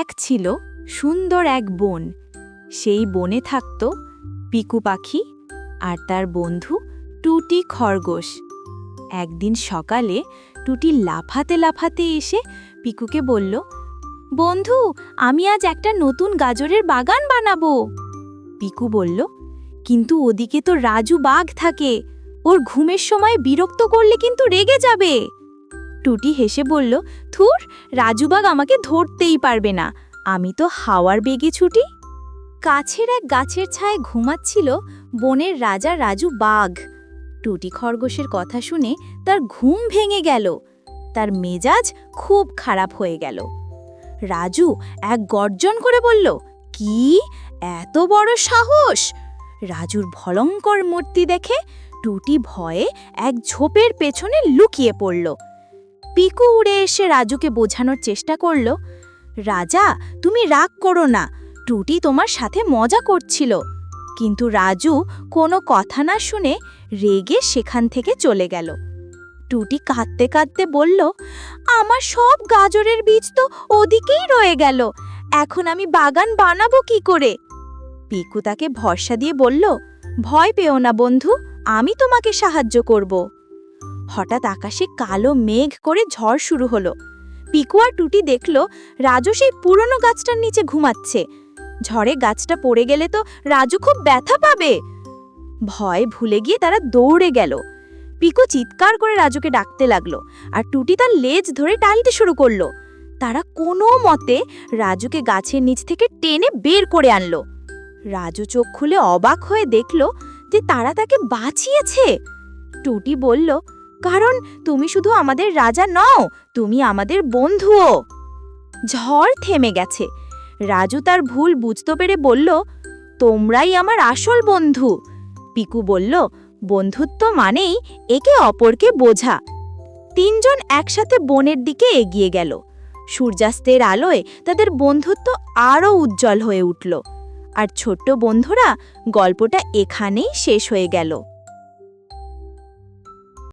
এক ছিল সুন্দর এক বন। সেই বনে থাকত পিকু পাখি আর তার বন্ধু টুটি খরগোশ। একদিন সকালে টুটি লাফাতে লাফাতে এসে পিকুকে বলল, বন্ধু, আমি আজ একটা নতুন গাজরের বাগান বানাবো। পিকু বলল, কিন্তু ওদিকে তো রাজু বাঘ থাকে। ওর ঘুমের সময় বিরক্ত করলে কিন্তু রেগে যাবে। টুটি হেসে বলল থুর রাজুবাগ আমাকে ধরতেই পারবে না। আমি তো হাওয়ার বেগে ছুটি। কাছের এক গাছের ছায় ঘুমাচ্ছিল বনের রাজা রাজু বাঘ। টুটি খরগোশের কথা শুনে তার ঘুম ভেঙে গেল। তার মেজাজ খুব খারাপ হয়ে গেল। রাজু এক গর্জন করে বলল, কি? এত বড় সাহস? রাজুর ভয়ঙ্কর মূর্তি দেখে টুটি ভয়ে এক ঝোপের পেছনে লুকিয়ে পড়ল। পিকু উড়ে এসে রাজুকে বোঝানোর চেষ্টা করল, রাজা, তুমি রাগ করো না, টুটি তোমার সাথে মজা করছিল। কিন্তু রাজু কোনো কথা না শুনে রেগে সেখান থেকে চলে গেল। টুটি কাঁদতে কাঁদতে বলল, আমার সব গাজরের বীজ তো ওদিকেই রয়ে গেল, এখন আমি বাগান বানাবো কি করে? পিকু তাকে ভরসা দিয়ে বলল, ভয় পেও না বন্ধু, আমি তোমাকে সাহায্য করব। হঠাৎ আকাশে কালো মেঘ করে ঝড় শুরু হলো। পিকু আর টুটি দেখল রাজু সেই পুরনো গাছটার নিচে ঘুমাচ্ছে। ঝড়ে গাছটা পড়ে গেলে তো রাজু খুব ব্যথা পাবে। ভয় ভুলে গিয়ে তারা দৌড়ে গেল। পিকু চিৎকার করে রাজুকে ডাকতে লাগল আর টুটি তার লেজ ধরে টানতে শুরু করল। তারা কোনো মতে রাজুকে গাছের নিচ থেকে টেনে বের করে আনলো। রাজু চোখ খুলে অবাক হয়ে দেখল যে তারা তাকে বাঁচিয়েছে। টুটি বলল কারণ তুমি শুধু আমাদের রাজা নও, তুমি আমাদের বন্ধুও। ঝড় থেমে গেছে। রাজু তার ভুল বুঝতে পেরে বলল, তোমরাই আমার আসল বন্ধু। পিকু বলল, বন্ধুত্ব মানেই একে অপরকে বোঝা। তিনজন একসাথে বনের দিকে এগিয়ে গেল। সূর্যাস্তের আলোয় তাদের বন্ধুত্ব আরও উজ্জ্বল হয়ে উঠল। আর ছোট্ট বন্ধুরা গল্পটা এখানেই শেষ হয়ে গেল।